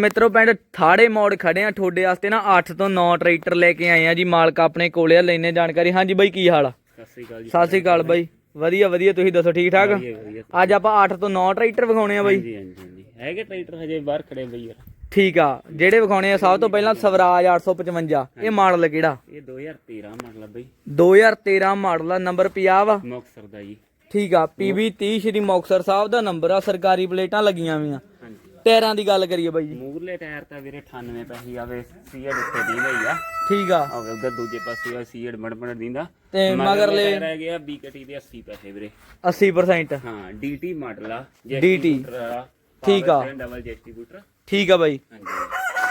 ਮਿੱਤਰੋ ਪਿੰਡ ਥਾੜੇ ਮੋੜ ਖੜੇ ਆ ਤੁਹਾਡੇ ਵਾਸਤੇ ਨਾ 8 ਤੋਂ 9 ਟਰੈਕਟਰ ਲੈ ਕੇ ਆਏ ਆ ਜੀ ਮਾਲਕ ਆਪਣੇ ਕੋਲੇ ਆ ਲੈਨੇ ਜਾਣਕਾਰੀ। ਹਾਂਜੀ ਬਾਈ ਕੀ ਹਾਲ ਆ? ਸਤਿ ਸ੍ਰੀ ਅਕਾਲ ਜੀ ਸਤਿ ਸ੍ਰੀ ਅਕਾਲ ਬਾਈ। ਵਧੀਆ ਵਧੀਆ ਤੁਸੀਂ ਦੱਸੋ ਠੀਕ ਠਾਕ? ਅੱਜ ਆਪਾਂ 8 ਤੋਂ 9 ਟਰੈਕਟਰ ਵਿਖਾਉਣੇ ਆ ਬਾਈ। ਹਾਂਜੀ ਹਾਂਜੀ ਹਾਂਜੀ। ਹੈਗੇ ਟਰੈਕਟਰ ਹਜੇ ਬਾਹਰ ਖੜੇ ਬਈ ਯਾਰ। ਠੀਕ ਆ ਜਿਹੜੇ ਵਿਖਾਉਣੇ ਆ ਸਭ ਤੋਂ ਪਹਿਲਾਂ ਸਵਰਾਜ 855 ਇਹ ਮਾਡਲ ਕਿਹੜਾ? ਇਹ 2013 ਮਾਡਲ ਆ ਬਈ। 2013 ਮਾਡਲ ਆ ਨੰਬਰ 50 ਵਾ। ਦਾ ਜੀ। ਠੀਕ ਆ PB 30 ਸ਼੍ਰੀ ਸਾਹਿਬ ਦਾ ਨੰਬਰ ਆ ਸਰਕਾਰੀ ਪਲੇਟਾਂ ਲੱਗੀਆਂ ਵੀਆਂ ਟਾਇਰਾਂ ਦੀ ਗੱਲ ਕਰੀਏ ਬਾਈ ਜੀ। ਮੂਰਲੇ ਟਾਇਰ ਤਾਂ ਵੀਰੇ 98 ਪੈਸੇ ਆਵੇ ਸੀਐਡ ਉੱਤੇ ਦੀ ਲਈ ਆ। ਠੀਕ ਆ। ਆਵੇ ਉਧਰ ਦੂਜੇ ਪਾਸੇ ਆ ਸੀਐਡ ਮੜਮੜ ਦਿੰਦਾ। ਤੇ ਮਗਰਲੇ ਟਾਇਰ ਹੈਗੇ ਆ ਬੀਕਟੀ ਦੇ 80 ਪੈਸੇ ਵੀਰੇ। 80% ਹਾਂ ਡੀਟੀ ਮਾਡਲ ਆ DT ਠੀਕ ਆ। ਡਬਲ ਡਿਸਟ੍ਰੀਬਿਊਟਰ ਠੀਕ ਆ ਬਾਈ। ਹਾਂਜੀ।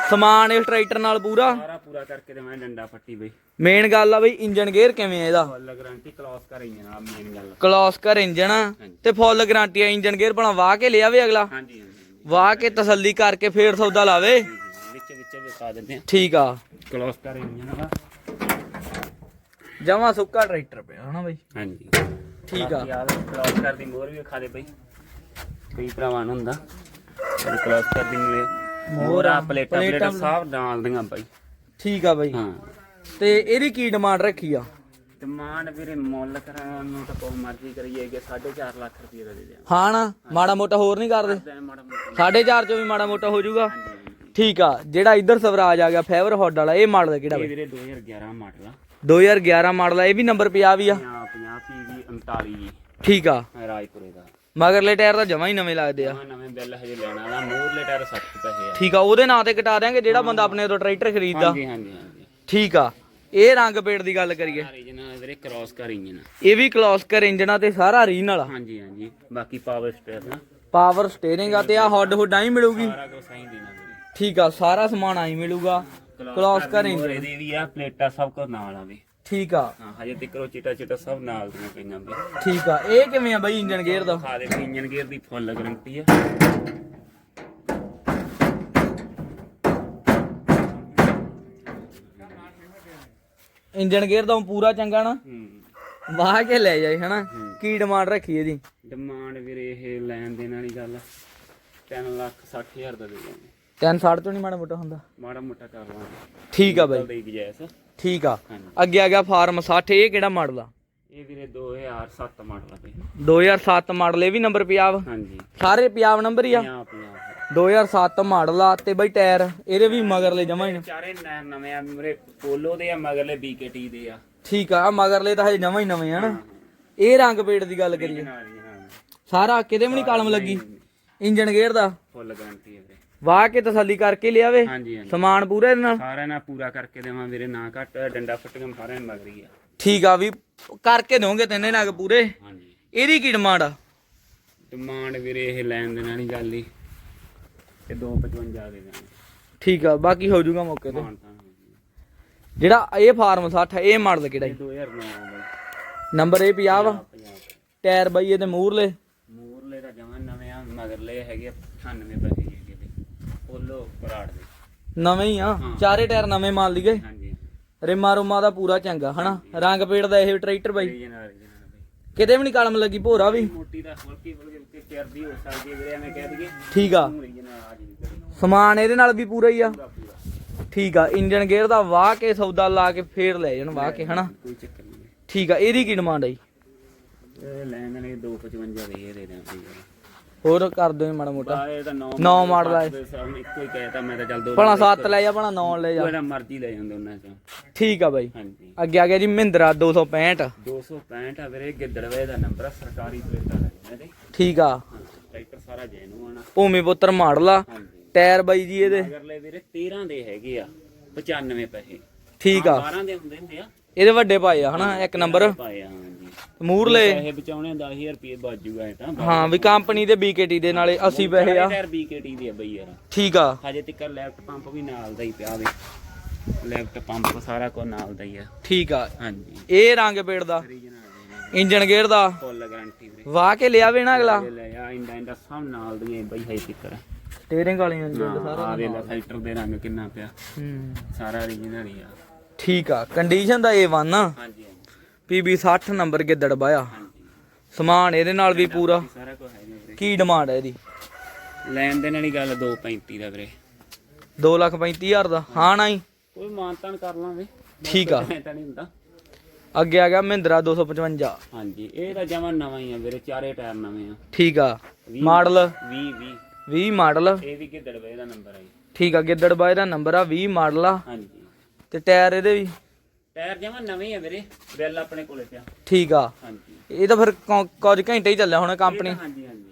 ਸਮਾਨ ਇਸ ਟਰੈਕਟਰ ਨਾਲ ਪੂਰਾ? ਸਾਰਾ ਪੂਰਾ ਕਰਕੇ ਤੇ ਮੈਂ ਡੰਡਾ ਫੱਟੀ ਬਈ। ਮੇਨ ਗੱਲ ਆ ਬਈ ਇੰਜਨ ਗੇਅਰ ਕਿਵੇਂ ਆ ਇਹਦਾ? ਫੁੱਲ ਗਾਰੰਟੀ ਕਲੋਸ ਕਰ ਰਹੀ ਆ ਮੇਨ ਗੱਲ ਕਲੋਸਕਰ ਇੰਜਨ ਤੇ ਫੁੱਲ ਗਾਰੰਟੀ ਆ ਇੰਜਨ ਗੇਅਰ ਬਣਾ ਕੇ ਲਿਆਵੇ ਅਗਲਾ। ਹਾਂਜੀ ਹਾਂਜੀ ਹਾਂਜੀ। ਵਾਹ ਕੇ ਤਸੱਲੀ ਕਰਕੇ ਫੇਰ ਸੌਦਾ ਲਾਵੇ। ਵਿੱਚ ਵਿੱਚ ਵਿਖਾ ਦਿੰਦੇ ਆ ਠੀਕ ਆ। ਕਲੋਸ ਕਰ ਇੰਜਨ ਦਾ ਜਮਾ ਸੁੱਕਾ ਟਰੈਕਟਰ ਪਿਆ ਹਨਾ ਬਾਈ? ਹਾਂਜੀ। ਠੀਕ ਆ। ਯਾਰ ਕਲੋਸ ਕਰ ਦੀ ਮੋਰ ਵੀ ਵਿਖਾ ਦੇ ਬਈ। ਕਈ ਭਰਾਵਾਂ ਨੂੰ ਹੁੰਦਾ। ਕਲੋਸ ਕਰ ਦੀ ਮੋਰ ਮੋਰਾ ਪਲੇਟਾਂ ਪਲੇਟਾਂ ਸਭ ਨਾਲ ਦੀਆਂ ਬਾਈ। ਠੀਕ ਆ ਬਾਈ। ਹਾਂ। ਤੇ ਇਹਦੀ ਕੀ ਡਿਮਾਂਡ ਰੱਖੀ ਆ? ਡਿਮਾਂਡ ਵੀਰੇ ਮੁੱਲ ਕਰਾਉਣ ਨੂੰ ਤਾਂ ਕੋਈ ਮਰਜ਼ੀ ਕਰੀਏ ਕਿ 4.5 ਲੱਖ ਰੁਪਏ ਦਾ ਦੇ ਦਿਆਂ ਹਾਂ ਨਾ ਮਾੜਾ ਮੋਟਾ ਹੋਰ ਨਹੀਂ ਕਰਦੇ? ਤੇ ਮਾੜਾ ਮੋਟਾ। ਸਾਢੇ ਚਾਰ ਚੋਂ ਵੀ ਮਾੜਾ ਮੋਟਾ ਹੋ ਜਾਊਗਾ। ਠੀਕ ਆ ਜਿਹੜਾ ਇੱਧਰ ਸਵਰਾਜ ਆ ਗਿਆ ਫੇਵਰ ਹੌਡ ਵਾਲਾ ਇਹ ਮਾਡਲ ਕਿਹੜਾ ਇਹ ਬਾਈ? ਵੀਰੇ 2011 ਮਾਡਲ ਆ। 2011 ਮਾਡਲ ਆ ਇਹ ਵੀ ਨੰਬਰ 50 ਵੀ ਆ? 50 50 ਪੀਵੀ 39 ਜੀ। ਠੀਕ ਆ। ਰਾਜਪੁਰੇ ਦਾ। ਮਗਰਲੇ ਟਾਇਰ ਤਾਂ ਜਮਾ ਹੀ ਨਵੇਂ ਲੱਗਦੇ ਆ। ਨਵਾਂ ਨਵੇਂ ਬਿੱਲ ਹਜੇ ਲੈਣਾ ਵਾਲਾ ਮੂਰਲੇ ਟਾਇਰ 60 ਪੈਸੇ ਆ। ਠੀਕ ਆ ਉਹਦੇ ਨਾਂ ਤੇ ਕਟਾ ਦਿਆਂਗੇ ਜਿਹੜਾ ਬੰਦਾ ਆਪਣੇ ਤੋਂ ਟਰੈਕਟਰ ਖਰੀਦਦਾ। ਹਾਂਜੀ ਹਾਂਜੀ ਹਾਂਜੀ। ਠੀਕ ਆ। ਇਹ ਰੰਗ ਪੇੜ ਦੀ ਗੱਲ ਕਰੀਏ। ਰੀਜਨਲ ਵੀਰੇ ਕ੍ਰਾਸ ਕਰ ਇੰਜਨ ਇਹ ਵੀ ਤੇ ਸਾਰਾ ਰੀਨਲ ਆ ਹਾਂਜੀ ਹਾਂਜੀ। ਬਾਕੀ ਪਾਵਰ ਸਟੇਅਰ ਨਾ ਪਾਵਰ ਸਟੀਅਰਿੰਗ ਆ ਤੇ ਆ ਹੱਡ ਹੁੱਡਾਂ ਹੀ ਮਿਲੂਗੀ। ਸਾਰਾ ਕੁਝ ਸਹੀ ਦੇਣਾ ਵੀਰੇ। ਠੀਕ ਆ ਸਾਰਾ ਸਮਾਨ ਆਈ ਮਿਲੂਗਾ। ਕਲੋਸਕਰ ਇੰਜਨ ਇਹਦੇ ਵੀ ਆ ਪਲੇਟਾਂ ਸਭ ਕੁਝ ਨਾਲ ਆਵੇ ਠੀਕ ਆ। ਹਾਂ ਹਜੇ ਤੱਕ ਉਹ ਚਿੱਟਾ ਚਿੱਟਾ ਸਭ ਨਾਲ ਦੀਆਂ ਪਈਆਂ ਵੀ ਠੀਕ ਆ ਇਹ ਕਿਵੇਂ ਆ ਬਾਈ ਇੰਜਨ ਗੇਅਰ ਦਾ? ਖਾ ਦੇ ਵੀ ਇੰਜਨ ਗੇਅਰ ਦੀ ਫੁੱਲ ਗਰੰਟੀ ਆ। ਇੰਜਨ ਗੇਅਰ ਦਾ ਪੂਰਾ ਚੰਗਾ ਨਾ। ਹੂੰ। ਵਾਹ ਕੇ ਲੈ ਜਾਏ ਹਨਾ? ਕੀ ਡਿਮਾਂਡ ਰੱਖੀ ਇਹਦੀ? ਡਿਮਾਂਡ ਵੀਰੇ ਇਹ ਲੈਣ ਦੇਣ ਵਾਲੀ ਗੱਲ 3 ਲੱਖ 60 ਹਜ਼ਾਰ ਦਾ ਦੇ ਦਾਂਗੇ। 360 ਤੋਂ ਨਹੀਂ ਮਾੜਾ ਮੋਟਾ ਹੁੰਦਾ। ਮਾੜਾ ਮੋਟਾ ਕਰ ਲਾਂਗੇ। ਠੀਕ ਆ ਬਾਈ। ਠੀਕ ਆ। ਅੱਗੇ ਆ ਗਿਆ ਫਾਰਮ 60 ਇਹ ਕਿਹੜਾ ਮਾਡਲ ਆ? ਇਹ ਵੀਰੇ 2007 ਮਾਡਲ ਆ ਬਈ 2007 ਮਾਡਲ ਇਹ ਵੀ ਨੰਬਰ ਪੰਜਾਬ ਹਾਂਜੀ। ਸਾਰੇ ਪੰਜਾਬ ਨੰਬਰ ਹੀ ਆ? 50 50 2007 ਮਾਡਲ ਆ ਤੇ ਬਈ ਟਾਇਰ ਇਹਦੇ ਵੀ ਮਗਰਲੇ ਜਮਾ ਹੀ ਨੇ। ਚਾਰੇ ਨ- ਨਵੇਂ ਆ ਮੇਰੇ ਪੋਲੋ ਦੇ ਆ ਮਗਰਲੇ ਦੇ ਆ। ਠੀਕ ਆ ਮਗਰਲੇ ਤਾਂ ਹਜੇ ਜਮਾ ਹੀ ਨਵੇਂ ਆ ਨਾ। ਇਹ ਰੰਗ ਪੇੜ ਦੀ ਗੱਲ ਕਰੀਏ। ਨਾਲ ਹਾਂ ਸਾਰਾ ਕਿਤੇ ਵੀ ਨਹੀਂ ਕਲਮ ਲੱਗੀ। ਇੰਜਨ ਗੇਅਰ ਦਾ। ਫੁੱਲ ਗਾਰੰਟੀ ਹੈ ਵੀਰੇ। ਵਾਹ ਕੇ ਤਸੱਲੀ ਕਰਕੇ ਲਿਆਵੇ। ਹਾਂਜੀ ਹਾਂਜੀ। ਸਮਾਨ ਪੂਰਾ ਇਹਦੇ ਨਾਲ। ਸਾਰਿਆਂ ਨਾਲ ਪੂਰਾ ਕਰਕੇ ਦੇਵਾਂ ਵੀਰੇ ਨਾ ਘੱਟ ਡੰਡਾ ਫੁੱਟੀਆਂ ਸਾਰਿਆਂ ਨੂੰ ਮਗਰੀ ਆ। ਠੀਕ ਆ ਵੀ ਕਰਕੇ ਦੋਗੇ ਤਿੰਨੇ ਨਗ ਪੂਰੇ। ਹਾਂਜੀ। ਇਹਦੀ ਕੀ ਡਿਮਾਂਡ ਆ? ਡਿਮਾਂਡ ਵੀਰੇ ਇਹ ਲੈਣ ਦੇਣ ਵਾਲੀ ਗੱਲ ਹੀ। ਤੇ 255 ਦੇ ਦਾਂਗੇ ਠੀਕ ਆ ਬਾਕੀ ਹੋ ਜਾਊਗਾ ਮੌਕੇ ਤੇ। ਜਿਹੜਾ ਇਹ ਫਾਰਮ 60 ਇਹ ਮਾਡਲ ਕਿਹੜਾ ਇਹ ਜੀ 2009 ਬਾਈ। ਨੰਬਰ ਇਹ 50 ਵਾ। 50 ਟਾਇਰ ਬਈ ਇਹਦੇ ਮੂਰਲੇ ਮੂਰਲੇ ਦਾ ਜਮਾਂ ਨਵੇਂ ਆ ਮਗਰਲੇ ਹੈਗੇ ਆ 98 ਪੈਸੇ ਹੈਗੇ ਪੋਲੋ ਪਰਾੜ ਦੇ। ਨਵੇਂ ਹੀ ਆ? ਚਾਰੇ ਟਾਇਰ ਨਵੇਂ ਮੰਨ ਲਈਏ ਹਾਂਜੀ। ਰਿਮਾ ਰੁਮਾ ਦਾ ਪੂਰਾ ਚੰਗਾ ਹਨਾ? ਰੰਗ ਪੇੜ ਦਾ ਇਹ ਟਰੈਕਟਰ ਬਈ। ਕਿਤੇ ਵੀ ਨਹੀਂ ਕਲਮ ਲੱਗੀ ਭੋਰਾ ਵੀ। ਮੋਟੀ ਦਾ ਹਲਕੀ ਬਲਕਿ ਚਰਦੀ ਹੋ ਸਕਦੀ ਹੈ ਵੀਰੇ ਐਵੇਂ ਕਹਿ ਦਈਏ। ਠੀਕ ਆ। ਸਮਾਨ ਇਹਦੇ ਨਾਲ ਵੀ ਪੂਰਾ ਹੀ ਆ। ਠੀਕ ਆ ਇੰਜਨ ਗੇਅਰ ਦਾ ਵਾਹ ਕੇ ਸੌਦਾ ਲਾ ਕੇ ਫੇਰ ਲੈ ਜਾਣ ਵਾਹ ਕੇ ਹਨਾ? ਕੋਈ ਚੱਕਰ ਨਹੀਂ। ਠੀਕ ਆ ਇਹਦੀ ਕੀ ਡਿਮਾਂਡ ਆ ਜੀ? ਇਹ ਲੈਣ ਨੇ 255 ਦੇ ਇਹ ਦੇ ਦਾਂਗੇ ਹੋਰ ਕਰ ਦਿਓ ਜੀ ਮਾੜਾ ਮੋਟਾ। ਬਾਰੇ ਤਾਂ 9 ਨੌ model ਆ ਇਹ। ਇੱਕੋ ਹੀ ਕਹਿਤਾ ਮੈਂ ਤਾਂ ਚੱਲ ਦੋ ਭਲਾ 7 ਲੈ ਜਾ ਭਲਾ 9 ਲੈ ਜਾ। ਜਿਹੜਾ ਮਰਜ਼ੀ ਲੈ ਜਾਂਦੇ ਉਹਨਾਂ ਚੋਂ। ਠੀਕ ਆ ਬਾਈ। ਹਾਂਜੀ। ਅੱਗੇ ਆ ਗਿਆ ਜੀ ਮਹਿੰਦਰਾ 265 265 ਆ ਵੀਰੇ ਗਿੱਦੜਵੇ ਦਾ ਨੰਬਰ ਆ ਸਰਕਾਰੀ ਪਲੇਟਾਂ ਲੱਗੀਆਂ ਤੇ। ਠੀਕ ਆ। ਟਰੈਕਟਰ ਸਾਰਾ ਜੈਨੂਅਨ ਆ ਭੂਮੀ ਪੁੱਤਰ ਮਾਡਲ ਆ। ਹਾਂਜੀ। ਟਾਇਰ ਬਾਈ ਜੀ ਇਹਦੇ। ਅਗਰਲੇ ਵੀਰੇ 13 ਦੇ ਹੈਗੇ ਆ 95 ਪੈਸੇ। ਠੀਕ ਆ। 12 ਦੇ ਹੁੰਦੇ ਹੁੰਦੇ ਆ। ਇਹਦੇ ਵੱਡੇ ਭਾਈ ਆ ਹਨਾ ਇੱਕ ਨੰਬਰ। ਪਾਏ ਆ ਹਾਂਜੀ। ਮੂਰਲੇ। ਪੈਸੇ ਬਚਾਉਣੇ 10000 ਰੁਪਏ ਬਾਜੂਗਾ ਇਹ ਤਾਂ ਹਾਂ ਵੀ ਕੰਪਨੀ ਦੇ ਬੀਕੇਟੀ ਦੇ ਨਾਲੇ 80 ਪੈਸੇ ਆ। ਟਾਇਰ ਬੀਕੇਟੀ ਦੇ ਆ ਬਈ ਯਾਰ। ਠੀਕ ਆ। ਹਜੇ ਤੱਕ ਲੈਫਟ ਪੰਪ ਵੀ ਨਾਲ ਦਾ ਹੀ ਪਿਆ ਵੇ। ਲੈਫਟ ਪੰਪ ਸਾਰਾ ਕੁਝ ਨਾਲ ਦਾ ਹੀ ਆ। ਠੀਕ ਆ। ਹਾਂਜੀ। ਇਹ ਰੰਗ ਪੇੜ ਦਾ ਇੰਜਨ ਗੇਅਰ ਦਾ। ਫੁੱਲ ਗਾਰੰਟੀ ਵੀਰੇ। ਵਾਹ ਕੇ ਲਿਆਵੇ ਨਾ ਅਗਲਾ। ਲੈ ਆ ਇੰਡਾ ਇੰਡਾ ਸਭ ਨਾਲ ਦੀਆਂ ਬਈ ਹੈ ਤਿੱਕਰ ਸਟੀਅਰਿੰਗ ਵਾਲੀਆਂ ਜੀ ਆ ਵੇ ਫਿਲਟਰ ਦੇ ਰੰਗ ਕਿੰਨਾ ਪਿਆ। ਹੂੰ। ਸਾਰਾ ਰੀਜਨਲ ਹੀ ਆ। ਠੀਕ ਆ ਕੰਡੀਸ਼ਨ ਦਾ A1 ਆ। ਹਾਂਜੀ। PB 60 ਨੰਬਰ ਗਿੱਦੜ ਬਾਇਆ। ਸਮਾਨ ਇਹਦੇ ਨਾਲ ਵੀ ਪੂਰਾ। ਸਾਰਾ ਕੁਝ ਹੈ ਨੇ ਵੀਰੇ ਕੀ ਡਿਮਾਂਡ ਹੈ ਇਹਦੀ? ਲੈਣ ਦੇਣ ਵਾਲੀ ਗੱਲ 235 ਦਾ ਵੀਰੇ। 2 ਲੱਖ 35000 ਦਾ। ਹਾਂ ਨਾ ਹੀ। ਕੋਈ ਮਾਨਤਾਨ ਕਰ ਲਾਂਗੇ ਠੀਕ ਆ। ਐ ਤਾਂ ਨਹੀਂ ਹੁੰਦਾ। ਅੱਗੇ ਆ ਗਿਆ ਮਹਿੰਦਰਾ 255 ਹਾਂਜੀ ਇਹ ਤਾਂ ਜਮਾਂ ਨਵਾਂ ਹੀ ਆ ਵੀਰੇ ਚਾਰੇ ਟਾਇਰ ਨਵੇਂ ਆ। ਠੀਕ ਆ। ਮਾਡਲ? 20 20 20 ਮਾਡਲ? ਇਹ ਵੀ ਕਿੱਦੜ ਵੇ ਦਾ ਨੰਬਰ ਆ ਜੀ। ਠੀਕ ਆ ਗਿੱਦੜ ਬਾਈ ਦਾ ਨੰਬਰ ਆ 20 ਮਾਡਲ ਆ। ਹਾਂਜੀ। ਤੇ ਟਾਇਰ ਇਹਦੇ ਵੀ? ਟਾਇਰ ਜਮਾਂ ਨਵੇਂ ਆ ਵੀਰੇ ਬਿੱਲ ਆਪਣੇ ਕੋਲੇ ਪਿਆ। ਠੀਕ ਆ। ਹਾਂਜੀ। ਇਹ ਤਾਂ ਫਿਰ ਕੌ- ਕੁਝ ਘੰਟੇ ਹੀ ਚੱਲਿਆ ਹੋਣਾ ਕੰਪਨੀ। ਹਾਂਜੀ ਹਾਂਜੀ।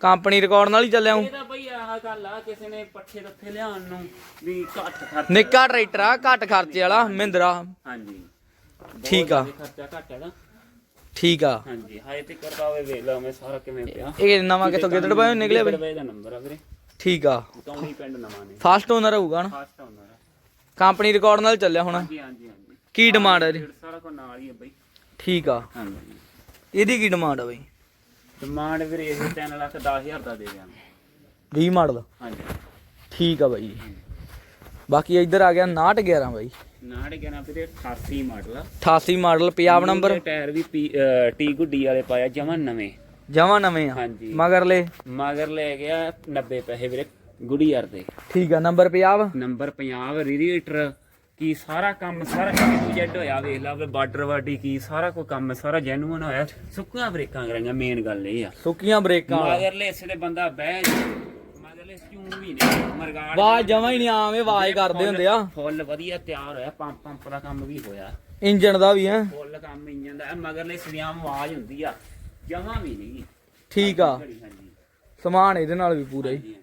ਕੰਪਨੀ ਰਿਕਾਰਡ ਨਾਲ ਹੀ ਚੱਲਿਆ ਹੂੰ ਇਹ ਤਾਂ ਬਈ ਆਹ ਗੱਲ ਆ ਕਿਸੇ ਨੇ ਪੱਠੇ ਦੱਥੇ ਲਿਆਉਣ ਨੂੰ ਵੀ ਘੱਟ ਖਰਚ। ਨਿੱਕਾ ਟਰੈਕਟਰ ਆ ਘੱਟ ਖਰਚੇ ਵਾਲਾ ਮਹਿੰਦਰਾ। ਹਾਂਜੀ। ਬਹੁਤ ਠੀਕ ਆ। ਜ਼ਿਆਦਾ ਖਰਚਾ ਘੱਟ ਹੈਗਾ। ਠੀਕ ਆ। ਹਾਂਜੀ ਹਾਏ ਤੇ ਕਰਦਾ ਹੋਵੇ ਵੇਖ ਲਾ ਮੈਂ ਸਾਰਾ ਕਿਵੇਂ ਪਿਆ। ਇਹ ਨਵਾਂ ਕਿੱਥੋਂ ਗਿੱਦੜ ਬਾਈ ਨਿਕਲਿਆ ਬਈ? ਦਾ ਨੰਬਰ ਆ ਵੀਰੇ। ਠੀਕ ਆ। ਕੌਣੀ ਪਿੰਡ ਨਵਾਂ ਨੇ। ਫਸਟ ਓਨਰ ਹੋਊਗਾ ਨਾ। ਫਾਸਟ ਆਉਂਦਾ ਕੰਪਨੀ ਰਿਕਾਰਡ ਨਾਲ ਚੱਲਿਆ ਹੋਣਾ। ਹਾਂਜੀ ਹਾਂਜੀ ਹਾਂਜੀ। ਕੀ ਡਿਮਾਂਡ ਹੈ ਰੇਟ ਸਾਰਾ ਕੋ ਨਾਲ ਹੀ ਆ ਬਈ। ਠੀਕ ਆ। ਹਾਂਜੀ। ਇਹਦੀ ਕੀ ਡਿਮਾਂਡ ਆ ਬਈ? ਡਿਮਾਂਡ ਵੀਰੇ ਇਹ 3 ਲੱਖ 10000 ਦਾ ਦੇ ਦਿਆਂਗੇ। 20 ਮਾਡਲ? ਹਾਂਜੀ। ਠੀਕ ਆ ਬਾਈ। ਬਾਕੀ ਇੱਧਰ ਆ ਗਿਆ 911 ਬਾਈ। ਨਾੜ ਗਿਆ ਨਾ ਵੀਰੇ 88 ਮਾਡਲ ਆ। 88 ਮਾਡਲ ਪੰਜਾਬ ਨੰਬਰ ਟਾਇਰ ਵੀ ਟੀ ਗੁੱਡੀ ਵਾਲੇ ਪਾਇਆ ਜਮਾਂ ਨਵੇਂ। ਜਮਾ ਨਵੇਂ ਆ। ਹਾਂਜੀ। ਮਗਰਲੇ ਮਗਰ ਲੈ ਗਿਆ 90 ਪੈਸੇ ਵੀਰੇ ਗੁੜੀਆਰ ਦੇ। ਠੀਕ ਆ ਨੰਬਰ ਪੰਜਾਬ? ਨੰਬਰ 50 ਰੀਡੀਏਟਰ ਕੀ ਸਾਰਾ ਕੰਮ ਸਾਰਾ ਜੈਡ ਹੋਇਆ ਵੇਖ ਲਾ ਵੀ ਬਾਰਡਰ ਵਾਡੀ ਕੀ ਸਾਰਾ ਕੋਈ ਕੰਮ ਸਾਰਾ ਜੈਨੂਅਨ ਹੋਇਆ। ਸੁੱਕੀਆਂ ਬ੍ਰੇਕਾਂ ਕਰਾਂਗਾ ਮੇਨ ਗੱਲ ਇਹ ਆ। ਸੁੱਕੀਆਂ ਬ੍ਰੇਕਾਂ। ਮਗਰਲੇ ਇਸ ਦੇ ਬੰਦਾ ਬਹਿ ਜਾ ਮਗਰਲੇ ਕਿਉਂ ਵੀ ਨਹੀਂ ਮਰਗਾੜ ਆਵਾਜ਼ ਜਮਾ ਹੀ ਨਹੀਂ ਆਵੇਂ ਆਵਾਜ਼ ਕਰਦੇ ਹੁੰਦੇ ਆ। ਫੁੱਲ ਵਧੀਆ ਤਿਆਰ ਹੋਇਆ ਪੰਪ ਪੰਪ ਦਾ ਕੰਮ ਵੀ ਹੋਇਆ। ਇੰਜਣ ਦਾ ਵੀ ਹੈ? ਫੁੱਲ ਕੰਮ ਇੰਜਨ ਦਾ ਮਗਰਲੇ ਸਰੀਆਮ ਆਵਾਜ਼ ਹੁੰਦੀ ਆ ਜਮਾਂ ਵੀ ਨਹੀਂ। ਠੀਕ ਆ। ਸਮਾਨ ਇਹਦੇ ਨਾਲ ਵੀ ਪੂਰਾ ਹੀ।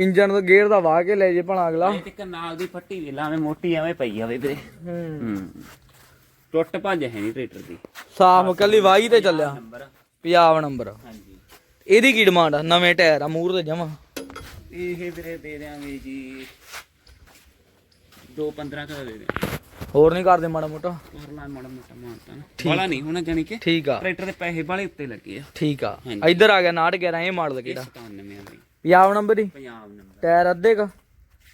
ਇੰਜਣ ਦਾ ਗੇਅਰ ਦਾ ਵਾਹ ਕੇ ਲੈ ਜੇ ਭਲਾ ਅਗਲਾ। ਇਹ ਤੇ ਨਾਲ ਦੀ ਫੱਟੀ ਵੇਖ ਲਾ ਐਵੇਂ ਮੋਟੀ ਐਵੇਂ ਪਈ ਜਾਵੇ ਵੀਰੇ ਹੂੰ। ਟੁੱਟ ਭੱਜ ਹੈ ਨਹੀਂ ਟਰੈਕਟਰ ਦੀ। ਸਾਫ਼ ਕੱਲੀ ਵਾਹੀ ਤੇ ਚੱਲਿਆ। ਨੰਬਰ। ਪੰਜਾਬ ਨੰਬਰ। ਹਾਂਜੀ। ਇਹਦੀ ਕੀ ਡਿਮਾਂਡ ਆ? ਨਵੇਂ ਟਾਇਰ ਆ ਮੂਰ ਤੇ ਜਮਾ। ਇਹ ਵੀਰੇ ਦੇ ਦਿਆਂਗੇ ਜੀ 215 ਦਾ ਦੇ ਦਿਆਂਗੇ। ਹੋਰ ਨਹੀਂ ਕਰਦੇ ਮਾੜਾ ਮੋਟਾ? ਕਰ ਲਾ ਮਾੜਾ ਮੋਟਾ ਮਾਨਤਾ ਨਾ। ਬਾਲਾ ਨਹੀਂ ਹੋਣਾ ਜਾਨੀ ਕਿ ਠੀਕ ਆ। ਟਰੈਕਟਰ ਦੇ ਪੈਸੇ ਬਾਲੇ ਉੱਤੇ ਲੱਗੇ ਆ। ਠੀਕ ਆ। ਹਾਂਜੀ। ਇੱਧਰ ਆ ਗਿਆ 911 ਇਹ ਮਾਡਲ ਕਿਹੜਾ? 97 ਆ। ਬਈ ਪੰਜਾਬ ਨੰਬਰ ਹੀ? ਪੰਜਾਬ ਨੰਬਰ। ਟਾਇਰ ਅੱਧੇ ਕਾ?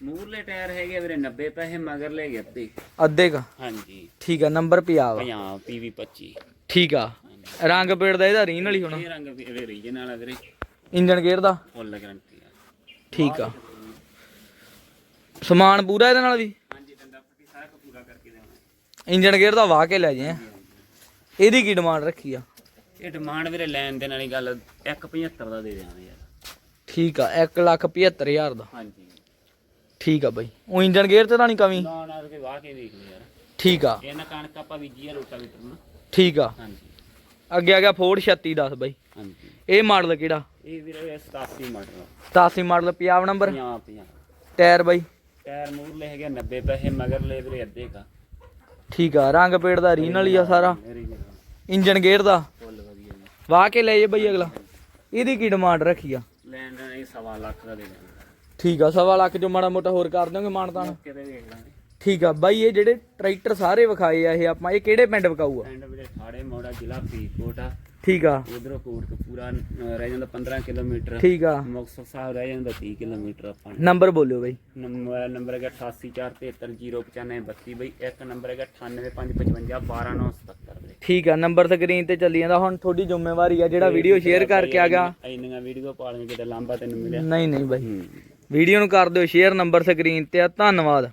ਮੂਰਲੇ ਟਾਇਰ ਹੈਗੇ ਵੀਰੇ 90 ਪੈਸੇ ਮਗਰ ਲੈ ਗਏ ਅੱਧੇ। ਅੱਧੇ ਕਾ? ਹਾਂਜੀ। ਠੀਕ ਆ ਨੰਬਰ ਪੰਜਾਬ। ਪੰਜਾਬ ਪੀਵੀ 25 ਠੀਕ ਆ। ਰੰਗ ਪੇੜ ਦਾ ਇਹਦਾ ਰੀਨ ਵਾਲੀ ਹੋਣਾ। ਇਹ ਰੰਗ ਵੀਰੇ ਰੀਜਨ ਵਾਲਾ ਵੀਰੇ। ਇੰਜਣ ਗੇਅਰ ਦਾ? ਫੁੱਲ ਗਰੰਟੀ ਆ। ਠੀਕ ਆ। ਸਮਾਨ ਪੂਰਾ ਇਹਦੇ ਨਾਲ ਵੀ? ਹਾਂਜੀ ਡੰਡਾ ਫੱਟੀ ਸਾਰਾ ਪੂਰਾ ਕਰਕੇ ਦੇਵਾਂਗੇ। ਇੰਜਣ ਗੇਅਰ ਦਾ ਵਾਹ ਕੇ ਲੈ ਜੇ ਇਹਦੀ ਕੀ ਡਿਮਾਂਡ ਰੱਖੀ ਆ? ਇਹ ਡਿਮਾਂਡ ਵੀਰੇ ਲੈਣ ਦੇ ਵਾਲੀ ਗੱਲ 175 ਦਾ ਦੇ ਦਿਆਂਗੇ ਯਾਰ। ਠੀਕ ਆ 175000 ਦਾ। ਹਾਂਜੀ। ਠੀਕ ਆ ਬਾਈ। ਉਹ ਇੰਜਣ ਗੇਅਰ ਤੇ ਤਾਂ ਨਹੀਂ ਕਮੀ? ਨਾ ਨਾ ਕੇ ਵਾਹ ਕੇ ਦੇਖ ਲਿਆ ਯਾਰ। ਠੀਕ ਆ। ਇਹਨਾਂ ਕਣਕ ਆਪਾਂ ਬੀਜੀ ਆ ਰੋਟਾ ਵੀ ਨਾ। ਠੀਕ ਆ। ਹਾਂਜੀ। ਅੱਗੇ ਆ ਗਿਆ ਫੋਰਡ 3610 ਬਾਈ। ਹਾਂਜੀ। ਇਹ ਮਾਡਲ ਕਿਹੜਾ? ਇਹ ਵੀਰੇ 87 model 87 model Punjab number 50 50 tyre ਬਾਈ। ਟਾਇਰ ਮੂਰ ਲੈ ਹੈਗੇ 90 ਪੈਸੇ ਮਗਰ ਲੈ ਵੀਰੇ ਅੱਧੇ ਕਾ। ਠੀਕ ਆ ਰੰਗ ਪੇੜ ਦਾ ਰੀਨ ਵਾਲੀ ਆ ਸਾਰਾ। ਇੰਜਣ ਗੇਅਰ ਦਾ। ਫੁੱਲ ਵਧੀਆ ਵਾਹ ਕੇ ਲੈ ਜੇ ਬਾਈ ਅਗਲਾ। ਇਹਦੀ ਕੀ ਡਿਮਾਂਡ ਰੱਖੀ ਆ? ਲੈਣ ਦਾ ਇਹ ਸਵਾ ਲੱਖ ਦਾ ਦੇ ਦਾਂਗੇ ਠੀਕ ਆ ਸਵਾ ਲੱਖ ਜੋ ਮਾੜਾ ਮੋਟਾ ਹੋਰ ਕਰ ਦਿਓਗੇ ਮਾਨਤਾਨ ਵੇਖ ਲਾਂਗੇ ਠੀਕ ਆ ਬਾਈ ਇਹ ਜਿਹੜੇ ਟਰੈਕਟਰ ਸਾਰੇ ਵਿਖਾਏ ਆ ਇਹ ਆਪਾਂ ਇਹ ਕਿਹੜੇ ਪਿੰਡ ਵਿਕਾਊ ਆ ਐਂਡ ਵੀਰੇ ਮੋੜਾ ਜ਼ਿਲ੍ਹਾ ਫਰੀਦਕੋਟ ਆ। ਠੀਕ ਆ। ਉਧਰੋਂ ਕੋਟਕਪੂਰਾ ਅਹ, ਰਹਿ ਜਾਂਦਾ 15 ਕਿਲੋਮੀਟਰ। ਠੀਕ ਆ। ਮੁਕਤਸਰ ਸਾਹਿਬ ਰਹਿ ਜਾਂਦਾ 30 ਕਿਲੋਮੀਟਰ ਆਪਾਂ ਨੂੰ। ਨੰਬਰ ਬੋਲਿਓ ਬਾਈ। ਨੰਬਰ ਮੋਬਾਈਲ ਨੰਬਰ ਹੈਗਾ 8847309532 ਬਈ। ਇੱਕ ਨੰਬਰ ਹੈਗਾ 9855512977 ਵੀਰੇ ਠੀਕ ਆ ਨੰਬਰ ਸਕਰੀਨ ਤੇ ਚੱਲੀ ਜਾਂਦਾ। ਹੁਣ ਤੁਹਾਡੀ ਜ਼ਿੰਮੇਵਾਰੀ ਆ ਜਿਹੜਾ ਵੀਡੀਓ ਸ਼ੇਅਰ ਕਰਕੇ ਆ ਗਿਆ। ਇੰਨੀਆਂ ਵੀਡੀਓ ਪਾ ਲਈਆਂ ਕਿਤੇ ਲਾਂਬਾ ਤੈਨੂੰ ਮਿਲਿਆ। ਨਹੀਂ ਨਹੀਂ ਬਾਈ। ਵੀਡੀਓ ਨੂੰ ਕਰ ਦਿਓ ਸ਼ੇਅਰ ਨੰਬਰ ਸਕਰੀਨ ਤੇ ਆ। ਧੰਨਵਾਦ।